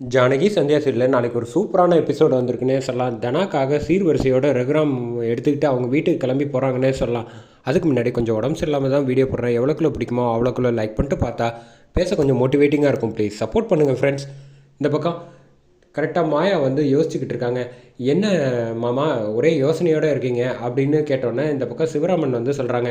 Janaki Sandhya serial நாளைக்கு ஒரு சூப்பரான எபிசோடு வந்திருக்குன்னே சொல்லலாம். தனாக்காக சீர்வரிசையோட ரகுராம் எடுத்துக்கிட்டு அவங்க வீட்டுக்கு கிளம்பி போகிறாங்கன்னே சொல்லலாம். அதுக்கு முன்னாடி கொஞ்சம் உடம்பு சரியில்லாமல் தான் வீடியோ போடுறேன். எவ்வளோக்குள்ள பிடிக்குமோ அவ்வளோக்குள்ள லைக் பண்ணிட்டு பார்த்தா பேச கொஞ்சம் மோட்டிவேட்டிங்காக இருக்கும். ப்ளீஸ் சப்போர்ட் பண்ணுங்கள் ஃப்ரெண்ட்ஸ் இந்த பக்கம் கரெக்டாக மாயா வந்து யோசிச்சுக்கிட்டு இருக்காங்க. என்ன மாமா ஒரே யோசனையோடு இருக்கீங்க? அப்படின்னு கேட்டோன்னே இந்த பக்கம் சிவராமன் வந்து சொல்கிறாங்க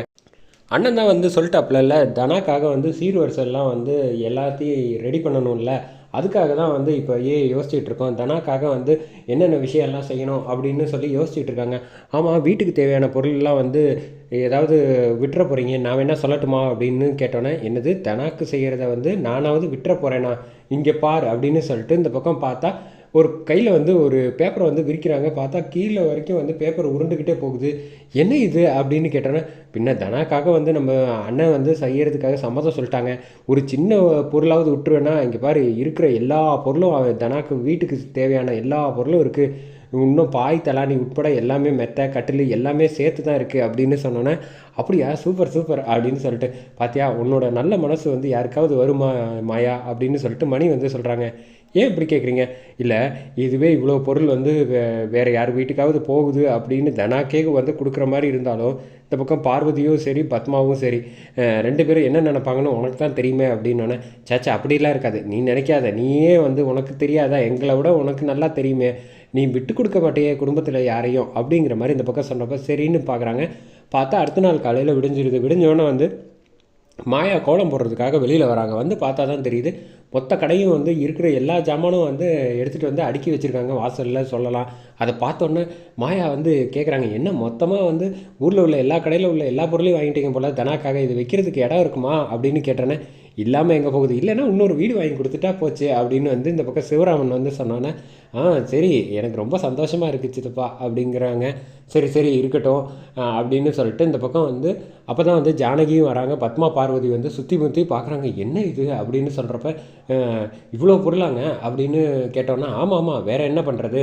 அண்ணன் தான் வந்து சொல்லிட்டாப்புல தனாக்காக வந்து சீர்வரிசெல்லாம் வந்து எல்லாத்தையும் ரெடி பண்ணணும்ல. அதுக்காக தான் வந்து இப்போ ஏ யோசிச்சுட்டு இருக்கோம் தனாக்காக வந்து என்னென்ன விஷயம்லாம் செய்யணும் அப்படின்னு சொல்லி யோசிச்சுட்டு இருக்காங்க ஆமாம் வீட்டுக்கு தேவையான பொருள்லாம் வந்து ஏதாவது விட்டுற போகிறீங்க நான் வேணால் சொல்லட்டுமா அப்படின்னு கேட்டோன்னே என்னது தனாக்கு செய்கிறத வந்து நானாவது விட்டுற போகிறேனா இங்கே பார் அப்படின்னு சொல்லிட்டு இந்த பக்கம் பார்த்தா ஒரு கையில் வந்து ஒரு பேப்பரை வந்து விரிக்கிறாங்க. பார்த்தா கீழே வரைக்கும் வந்து பேப்பர் உருண்டுக்கிட்டே போகுது. என்ன இது அப்படின்னு கேட்டோன்னே பின்ன தனாக்காக வந்து நம்ம அண்ணன் வந்து செய்யறதுக்காக சம்மதம் சொல்லிட்டாங்க. ஒரு சின்ன பொருளாவது விட்டுருவேன்னா இங்கே பாரு இருக்கிற எல்லா பொருளும் அவன் தனாக்கு வீட்டுக்கு தேவையான எல்லா பொருளும் இருக்குது இன்னும் பாய் தலானி உட்பட எல்லாமே மெத்த கட்டில் எல்லாமே சேர்த்து தான் இருக்குது அப்படின்னு சொன்னோன்னே அப்படியா? சூப்பர் சூப்பர் அப்படின்னு சொல்லிட்டு பாத்தியா உன்னோட நல்ல மனசு வந்து யாருக்காவது வருமா மாயா? அப்படின்னு சொல்லிட்டு மணி வந்து சொல்கிறாங்க ஏன் இப்படி கேட்குறீங்க இல்லை இதுவே இவ்வளோ பொருள் வந்து வே வேறு யார் வீட்டுக்காவது போகுது அப்படின்னு தனாக்கே வந்து கொடுக்குற மாதிரி இருந்தாலும் இந்த பக்கம் பார்வதியும் சரி பத்மாவும் சரி ரெண்டு பேரும் என்ன நினைப்பாங்கன்னு உனக்கு தான் தெரியுமே அப்படின்னோடனே சாச்சா அப்படிலாம் இருக்காது. நீ நினைக்காத. நீயே வந்து உனக்கு தெரியாதா? எங்களை விட உனக்கு நல்லா தெரியுமே. நீ விட்டு கொடுக்க மாட்டேயே குடும்பத்தில் யாரையும்? அப்படிங்கிற மாதிரி இந்த பக்கம் சொன்னப்போ சரின்னு பார்க்குறாங்க பார்த்தா அடுத்த நாள் காலையில் விடிஞ்சிருது. விடிஞ்சோடனே வந்து மாயா கோலம் போடுறதுக்காக வெளியில் வராங்க. வந்து பார்த்தா தான் தெரியுது. மொத்த கடையும் வந்து இருக்கிற எல்லா ஜாமானும் வந்து எடுத்துகிட்டு வந்து அடுக்கி வச்சுருக்காங்க. வாசலில் சொல்லலாம். அதை பார்த்தோன்னே மாயா வந்து கேட்குறாங்க என்ன மொத்தமாக வந்து ஊரில் உள்ள எல்லா கடையில் உள்ள எல்லா பொருளையும் வாங்கிட்டீங்க போல்? தனாக்காக இது வைக்கிறதுக்கு இடம் இருக்குமா? அப்படின்னு கேட்டோன்னே இல்லாமல் எங்கே போகுது? இல்லைன்னா இன்னொரு வீடு வாங்கி கொடுத்துட்டா போச்சு? அப்படின்னு வந்து இந்த பக்கம் சிவராமன் வந்து சொன்னோன்னே ஆ சரி எனக்கு ரொம்ப சந்தோஷமாக இருக்குது சித்தப்பா அப்படிங்கிறாங்க. சரி சரி இருக்கட்டும் அப்படின்னு சொல்லிட்டு இந்த பக்கம் வந்து அப்போ தான் வந்து ஜானகியும் வராங்க பத்மா பார்வதி வந்து சுற்றி முற்றி பார்க்குறாங்க என்ன இது அப்படின்னு சொல்கிறப்ப இவ்வளோ பொருளாங்க அப்படின்னு கேட்டோன்னா ஆமாம் ஆமாம் வேறு என்ன பண்ணுறது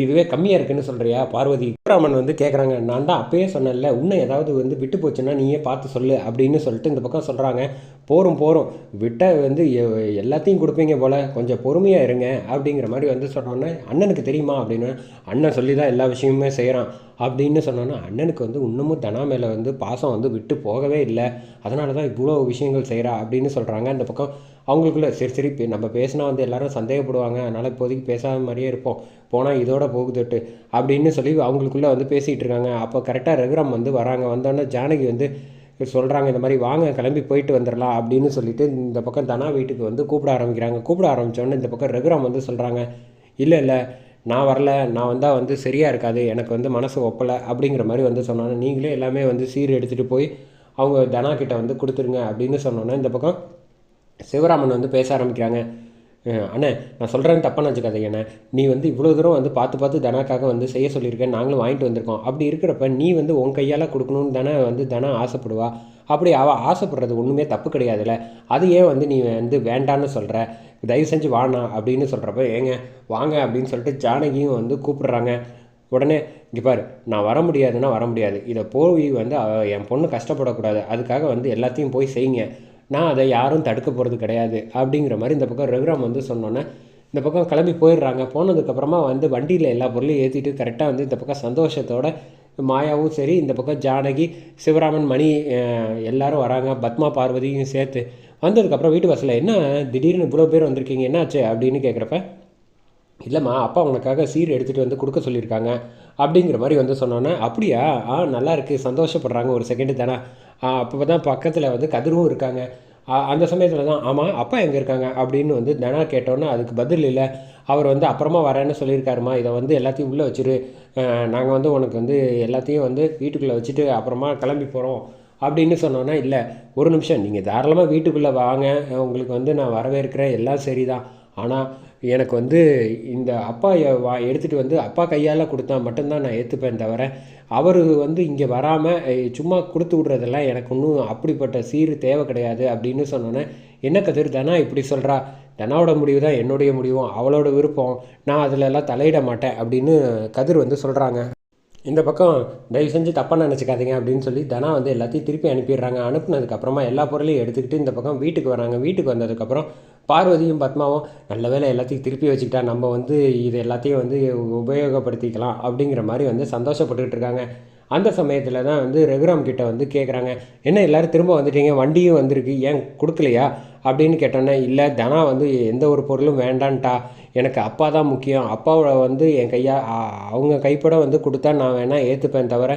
இதுவே கம்மியாக இருக்குன்னு சொல்கிறியா பார்வதி ராமன் வந்து கேட்குறாங்க நான் தான் அப்பயே சொன்னேன்ல இன்னும் ஏதாவது வந்து விட்டு போச்சுன்னா நீயே பார்த்து சொல்லு அப்படின்னு சொல்லிட்டு இந்த பக்கம் சொல்கிறாங்க போகிறோம் போகிறோம் விட்டால் வந்து எ- எல்லாத்தையும் கொடுப்பீங்க போல் கொஞ்சம் பொறுமையாக இருங்க அப்படிங்கிற மாதிரி வந்து சொன்னோன்னே அண்ணனுக்கு தெரியுமா அப்படின்னு அண்ணன் சொல்லி தான் எல்லா விஷயமுமே செய்கிறான் அப்படின்னு சொன்னோன்னா அண்ணனுக்கு வந்து இன்னமும் தனா மேலே வந்து பாசம் வந்து விட்டு போகவே இல்லை. அதனால தான் இவ்வளோ விஷயங்கள் செய்கிறா அப்படின்னு சொல்கிறாங்க அந்த பக்கம். அவங்களுக்குள்ள சரி சரி நம்ம பேசினா வந்து எல்லாரும் சந்தேகப்படுவாங்க. அதனால் இப்போதைக்கு பேசாத மாதிரியே இருப்போம். போனால் இதோட போகுதுட்டு அப்படின்னு சொல்லி அவங்களுக்குள்ளே வந்து பேசிகிட்டு இருக்காங்க. அப்போ கரெக்டாக ரகுராம் வந்து வராங்க. வந்தோடனே ஜானகி வந்து சொல்கிறாங்க இந்த மாதிரி வாங்க கிளம்பி போயிட்டு வந்துடலாம் அப்படின்னு சொல்லிட்டு இந்த பக்கம் தனா வீட்டுக்கு வந்து கூப்பிட ஆரம்பிக்கிறாங்க. கூப்பிட ஆரம்பித்தோடனே இந்த பக்கம் ரகுராம் வந்து சொல்கிறாங்க இல்லை இல்லை நான் வரல நான் வந்தால் வந்து சரியாக இருக்காது எனக்கு வந்து மனசு ஒப்பலை அப்படிங்கிற மாதிரி வந்து சொன்னாங்க. நீங்களே எல்லாமே வந்து சீர் எடுத்துகிட்டு போய் அவங்க தனா கிட்ட வந்து கொடுத்துருங்க அப்படின்னு சொன்னோன்னே இந்த பக்கம் சிவராமன் வந்து பேச ஆரம்பிக்கிறாங்க. அண்ணே நான் சொல்கிறேன் தப்பாக நினச்சிக்காதீங்க அண்ணே. நீ வந்து இவ்வளோ தூரம் வந்து பார்த்து பார்த்து தனாக்காக வந்து செய்ய சொல்லியிருக்கேன் நாங்களும் வாங்கிட்டு வந்திருக்கோம். அப்படி இருக்கிறப்ப நீ வந்து உன் கையால் கொடுக்கணும்னு தானே வந்து தனா ஆசைப்படுவா? அப்படி அவள் ஆசைப்படுறது ஒன்றுமே தப்பு கிடையாதுல்ல. அது ஏன் வந்து நீ வந்து வேண்டான்னு சொல்கிற தயவு செஞ்சு வாண்ணா அப்படின்னு சொல்கிறப்ப ஏங்க வாங்க அப்படின்னு சொல்லிட்டு ஜானகியும் வந்து கூப்பிடுறாங்க. உடனே இங்கே பாரு நான் வர முடியாதுன்னா வர முடியாது. இதை போய் வந்து என் பொண்ணு கஷ்டப்படக்கூடாது. அதுக்காக வந்து எல்லாத்தையும் போய் செய்யுங்க. நான் அதை யாரும் தடுக்க போகிறது கிடையாது அப்படிங்கிற மாதிரி இந்த பக்கம் ரகுராம் வந்து சொன்னோன்னே இந்த பக்கம் கிளம்பி போயிடுறாங்க. போனதுக்கப்புறமா வந்து வண்டியில் எல்லா பொருளையும் ஏற்றிட்டு கரெக்டாக வந்து இந்த பக்கம் சந்தோஷத்தோட மாயாவும் சரி இந்த பக்கம் ஜானகி சிவராமன் மணி எல்லாரும் வராங்க. பத்மா பார்வதியும் சேர்த்து வந்ததுக்கப்புறம் வீட்டு வாசலில் என்ன திடீர்னு இவ்வளோ பேர் வந்திருக்கீங்க? என்னாச்சு? அப்படின்னு கேட்குறப்ப இல்லைம்மா அப்பா உனக்காக சீர் எடுத்துகிட்டு வந்து கொடுக்க சொல்லியிருக்காங்க. அப்படிங்கிற மாதிரி வந்து சொன்னோன்னே அப்படியா? ஆ நல்லா இருக்குது சந்தோஷப்படுறாங்க. ஒரு செகண்டு தானே. அப்போ தான் பக்கத்தில் வந்து கதிரும் இருக்காங்க. அந்த சமயத்தில் தான் ஆமாம் அப்பா எங்கே இருக்காங்க? அப்படின்னு வந்து தனா கேட்டோன்னே அதுக்கு பதில் இல்லை. அவர் வந்து அப்புறமா வரேன்னு சொல்லியிருக்காருமா? இதை வந்து எல்லாத்தையும் உள்ளே வச்சிரு. நாங்கள் வந்து உனக்கு வந்து எல்லாத்தையும் வந்து வீட்டுக்குள்ளே வச்சுட்டு அப்புறமா கிளம்பி போகிறோம் அப்படின்னு சொன்னோன்னா இல்லை ஒரு நிமிஷம் நீங்கள் தாராளமாக வீட்டுக்குள்ளே வாங்க. உங்களுக்கு வந்து நான் வரவேற்கிறேன். எல்லாம் சரிதான். ஆனால் எனக்கு வந்து இந்த அப்பா வா எடுத்துகிட்டு வந்து அப்பா கையால் கொடுத்தா மட்டும்தான் நான் ஏற்றுப்பேன் தவிர அவர் வந்து இங்கே வராமல் சும்மா கொடுத்து விட்றதெல்லாம் எனக்கு ஒன்றும் அப்படிப்பட்ட சீர் தேவை கிடையாது அப்படின்னு சொன்னோன்னே என்ன கதிர் தானா இப்படி சொல்கிறா தனாவோட முடிவு தான் என்னுடைய முடிவும் அவளோட விருப்பம் நான் அதிலெல்லாம் தலையிட மாட்டேன் அப்படின்னு கதிர் வந்து சொல்கிறாங்க இந்த பக்கம் தயவு செஞ்சு தப்பாக நினச்சிக்காதீங்க அப்படின்னு சொல்லி தனா வந்து எல்லாத்தையும் திருப்பி அனுப்பிடுறாங்க. அனுப்புனதுக்கப்புறமா எல்லா பொருளையும் எடுத்துக்கிட்டு இந்த பக்கம் வீட்டுக்கு வராங்க. வீட்டுக்கு வந்ததுக்கப்புறம் பார்வதியும் பத்மாவும் நல்ல வேளை எல்லாத்தையும் திருப்பி வச்சுக்கிட்டா நம்ம வந்து இது எல்லாத்தையும் வந்து உபயோகப்படுத்திக்கலாம் அப்படிங்கிற மாதிரி வந்து சந்தோஷப்பட்டுக்கிட்டு இருக்காங்க. அந்த சமயத்தில் தான் வந்து ரகுராம் கிட்டே வந்து கேட்குறாங்க என்ன எல்லோரும் திரும்ப வந்துட்டீங்க? வண்டியும் வந்திருக்கு. ஏன் கொடுக்கலையா? அப்படின்னு கேட்டோன்னே இல்லை தனா வந்து எந்த ஒரு பொருளும் வேண்டான்ட்டா. எனக்கு அப்பா தான் முக்கியம். அப்பாவை வந்து என் கையா அவங்க கைப்பட வந்து கொடுத்தா நான் வேணால் ஏற்றுப்பேன் தவிர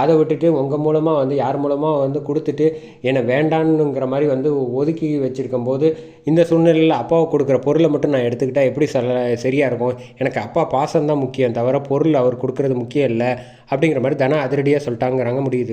அதை விட்டுட்டு உங்கள் மூலமாக வந்து யார் மூலமாக வந்து கொடுத்துட்டு என்னை வேண்டான்னுங்கிற மாதிரி வந்து ஒதுக்கி வச்சுருக்கும் போது இந்த சூழ்நிலையில் அப்பாவை கொடுக்குற பொருளை மட்டும் நான் எடுத்துக்கிட்டால் எப்படி சொல்ல சரியாக இருக்கும்? எனக்கு அப்பா பாசம் தான் முக்கியம் தவிர பொருள் அவர் கொடுக்குறது முக்கியம் இல்லை அப்படிங்கிற மாதிரி தனா அதிரடியாக சொல்லிட்டாங்கிறாங்க முடியுது.